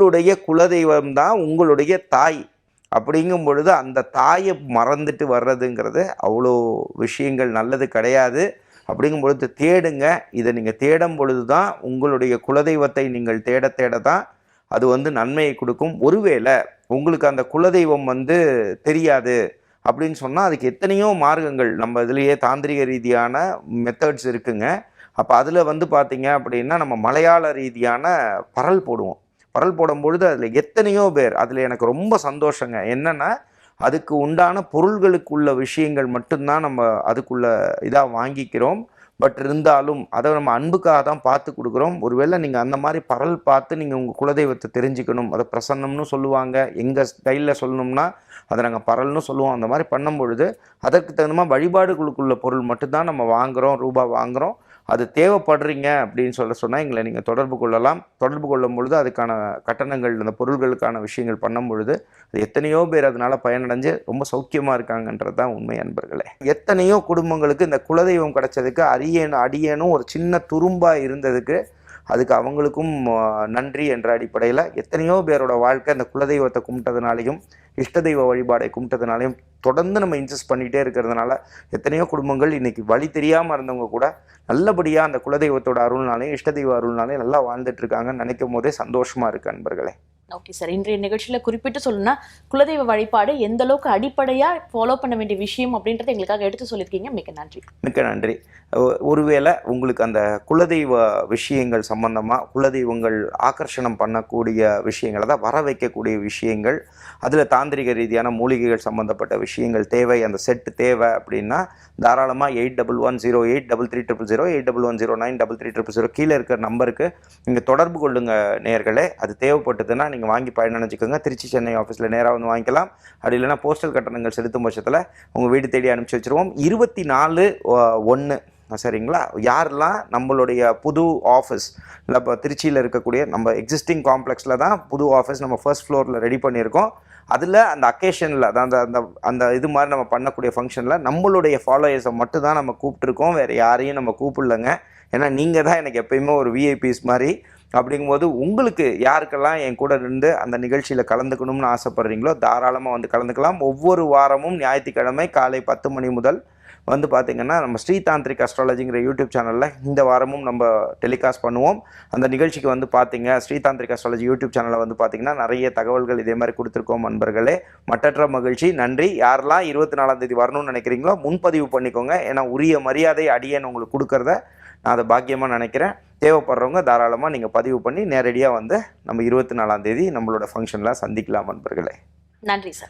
உங்களுடைய குலதெய்வம் தான் உங்களுடைய தாய். அப்படிங்கும் பொழுது அந்த தாயை மறந்துட்டு வர்றதுங்கிறது அவ்வளோ விஷயங்கள் நல்லது கிடையாது. அப்படிங்கும் பொழுது தேடுங்க. இதை நீங்கள் தேடும் பொழுது தான் உங்களுடைய குலதெய்வத்தை நீங்கள் தேட தேட தான் அது வந்து நன்மையை கொடுக்கும். ஒருவேளை உங்களுக்கு அந்த குலதெய்வம் வந்து தெரியாது அப்படின்னு சொன்னால் அதுக்கு எத்தனையோ மார்க்கங்கள். நம்ம இதுலேயே தாந்திரிக ரீதியான மெத்தட்ஸ் இருக்குங்க. அப்போ அதில் வந்து பார்த்தீங்க அப்படின்னா நம்ம மலையாள ரீதியான பரல் போடுவோம். பரல் போடும்பொழுது அதில் எத்தனையோ பேர் அதில் எனக்கு ரொம்ப சந்தோஷங்க. என்னென்னா அதுக்கு உண்டான பொருள்களுக்குள்ள விஷயங்கள் மட்டும்தான் நம்ம அதுக்குள்ள இதாக வாங்கிக்கிறோம். பட் இருந்தாலும் அதை நம்ம அன்புக்காக தான் பார்த்து கொடுக்குறோம். ஒருவேளை நீங்கள் அந்த மாதிரி பரல் பார்த்து நீங்கள் உங்கள் குலதெய்வத்தை தெரிஞ்சுக்கணும் அதை பிரசன்னம்னு சொல்லுவாங்க. எங்கள் ஸ்டைலில் சொல்லணும்னா அதை நாங்கள் பரல்னு சொல்லுவோம். அந்த மாதிரி பண்ணும் பொழுது அதற்கு தகுந்த மாதிரி வழிபாடுகளுக்குள்ள பொருள் மட்டும்தான் நம்ம வாங்குகிறோம் ரூபா வாங்குகிறோம் அது தேவைப்படுறீங்க அப்படின்னு சொல்ல சொன்னால் எங்களை நீங்கள் தொடர்பு கொள்ளலாம். தொடர்பு கொள்ளும் பொழுது அதுக்கான கட்டணங்கள் அந்த பொருள்களுக்கான விஷயங்கள் பண்ணும் பொழுது அது எத்தனையோ பேர் அதனால் பயனடைஞ்சு ரொம்ப சௌக்கியமாக இருக்காங்கன்றது தான் உண்மை அன்பர்களே. எத்தனையோ குடும்பங்களுக்கு இந்த குலதெய்வம் கிடைச்சதுக்கு அரியேனும் அடியனும் ஒரு சின்ன துரும்பாக இருந்ததுக்கு அதுக்கு அவங்களுக்கும் நன்றி என்ற அடிப்படையில் எத்தனையோ பேரோட வாழ்க்கை அந்த குலதெய்வத்தை கும்பிட்டதுனாலையும் இஷ்ட தெய்வ வழிபாடை கும்பிட்டதுனாலையும் தொடர்ந்து நம்ம இன்சஸ்ட் பண்ணிகிட்டே இருக்கிறதுனால எத்தனையோ குடும்பங்கள் இன்றைக்கி வழி தெரியாமல் இருந்தவங்க கூட நல்லபடியாக அந்த குலதெய்வத்தோட அருள்னாலையும் இஷ்ட தெய்வ அருள்னாலையும் நல்லா வாழ்ந்துட்டு இருக்காங்கன்னு நினைக்கும் போதே சந்தோஷமாக இருக்குது அன்பர்களே. Okay sir. இன்றைய நிகழ்ச்சியில் குறிப்பிட்டு சொல்லணும்னா குலதெய்வ வழிபாடு எந்த அளவுக்கு அடிப்படையாக ஃபாலோ பண்ண வேண்டிய விஷயம் அப்படின்றத எங்களுக்காக எடுத்து சொல்லியிருக்கீங்க. மிக்க நன்றி. மிக்க நன்றி. ஒருவேளை உங்களுக்கு அந்த குலதெய்வ விஷயங்கள் சம்பந்தமாக குலதெய்வங்கள் ஆகர்ஷணம் பண்ணக்கூடிய விஷயங்களை தான் வர வைக்கக்கூடிய விஷயங்கள் அதில் தாந்திரிக ரீதியான மூலிகைகள் சம்பந்தப்பட்ட விஷயங்கள் தேவை அந்த செட்டு தேவை அப்படின்னா தாராளமாக eight double one zero eight double three triple zero eight double one zero nine double three triple zero கீழே இருக்கிற நம்பருக்கு நீங்கள் தொடர்பு கொள்ளுங்கள் நேர்களே. அது தேவைப்பட்டதுன்னா நீங்கள் நீங்கள் வாங்கி பயனடைஞ்சுக்கோங்க திருச்சி சென்னை ஆஃபீஸில் நேராக வந்து வாங்கிக்கலாம். அப்படி இல்லைன்னா போஸ்டல் கட்டணங்கள் செலுத்தும் பட்சத்தில் உங்கள் வீடு தேடி அனுப்பிச்சி வச்சிருவோம். இருபத்தி நாலு ஒன்று சரிங்களா? யாரெல்லாம் நம்மளுடைய புது ஆஃபீஸ் இல்லை இப்போ திருச்சியில் இருக்கக்கூடிய நம்ம எக்ஸிஸ்டிங் காம்ப்ளெக்ஸில் தான் புது ஆஃபீஸ் நம்ம ஃபர்ஸ்ட் ஃப்ளோரில் ரெடி பண்ணியிருக்கோம். அதில் அந்த அக்கேஷனில் அந்த அந்த அந்த இது மாதிரி நம்ம பண்ணக்கூடிய ஃபங்க்ஷனில் நம்மளுடைய ஃபாலோயர்ஸை மட்டும் தான் நம்ம கூப்பிட்ருக்கோம் வேறு யாரையும் நம்ம கூப்பிடலங்க. ஏன்னா நீங்கள் தான் எனக்கு எப்பயுமே ஒரு விஐபிஸ் மாதிரி அப்படிங்கும்போது உங்களுக்கு யாருக்கெல்லாம் என் கூட இருந்து அந்த நிகழ்ச்சியில் கலந்துக்கணும்னு ஆசைப்படுறீங்களோ தாராளமாக வந்து கலந்துக்கலாம். ஒவ்வொரு வாரமும் ஞாயிற்றுக்கிழமை காலை பத்து மணி முதல் வந்து பார்த்திங்கன்னா நம்ம ஸ்ரீதாந்திரிக் அஸ்ட்ராலஜிங்கிற யூடியூப் சேனலில் இந்த வாரமும் நம்ம டெலிகாஸ்ட் பண்ணுவோம். அந்த நிகழ்ச்சிக்கு வந்து பார்த்தீங்க ஸ்ரீதாந்திரிக் அஸ்ட்ராலஜி யூடியூப் சேனலில் வந்து பார்த்தீங்கன்னா நிறைய தகவல்கள் இதே மாதிரி கொடுத்துருக்கோம் நண்பர்களே. மட்டற்ற மகிழ்ச்சி நன்றி. யாரெல்லாம் இருபத்தி நாலாம் தேதி வரணும்னு நினைக்கிறீங்களோ முன்பதிவு பண்ணிக்கோங்க. ஏன்னா உரிய மரியாதை அடியேன்னு உங்களுக்கு கொடுக்குறத நான் அதை பாக்கியமாக நினைக்கிறேன். தேவைப்படுறவங்க தாராளமாக நீங்கள் பதிவு பண்ணி நேரடியாக வந்து நம்ம இருபத்தி நாலாம் தேதி நம்மளோட ஃபங்க்ஷனில் சந்திக்கலாம் நண்பர்களே. நன்றி சார்.